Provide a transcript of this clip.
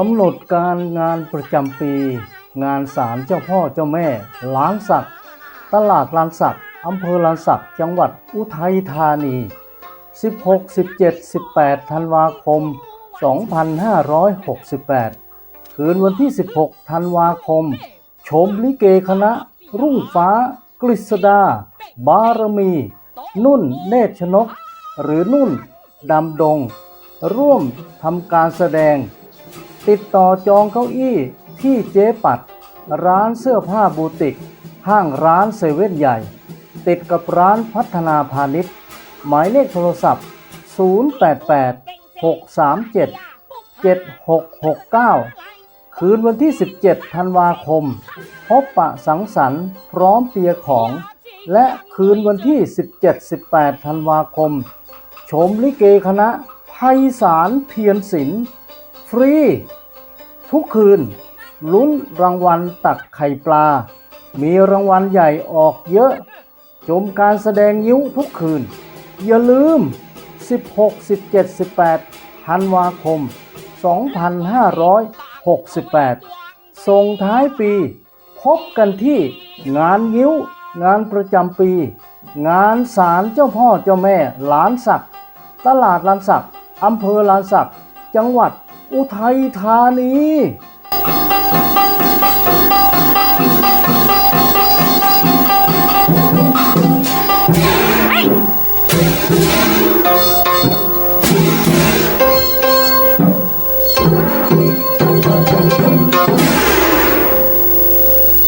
กำหนดการงานประจำปี งานศาลเจ้าพ่อเจ้าแม่ล้านสักตลาดลานสักอำเภอลานสักจังหวัดอุทัยธานี 16 17 18 ธันวาคม 2568 คืนวันที่ 16 ธันวาคม ชมลิเกคณะ รุ่งฟ้ากฤษดา บารมี นุ่นเนชนก หรือนุ่นดำดง ร่วมทำการแสดง ติดต่อจองเก้าอี้ที่เจ๊ปัด ร้านเสื้อผ้าบูติก ห้างร้านเซเว่นใหญ่ ติดกับร้านพัฒนาพาณิชย์ หมายเลขโทรศัพท์ 088 637 7669 คืนวันที่ 17 ธันวาคม พบปะสังสรรค์พร้อมเปียของ และคืนวันที่ 17-18 ธันวาคม ชมลิเกคณะไพศาลเพียรศิลป์ฟรี ทุกคืน ลุ้นรางวัลตักไข่ปลา มีรางวัลใหญ่ออกเยอะ ชมการแสดงยิ้วทุกคืน อย่าลืม 16 17 18ธันวาคม 2568 ส่งท้ายปี พบกันที่งานยิ้ว งานประจำปี งานศาลเจ้าพ่อเจ้าแม่หลานสักตลาดลานสักอำเภอลานสักจังหวัด 哦，泰坦尼！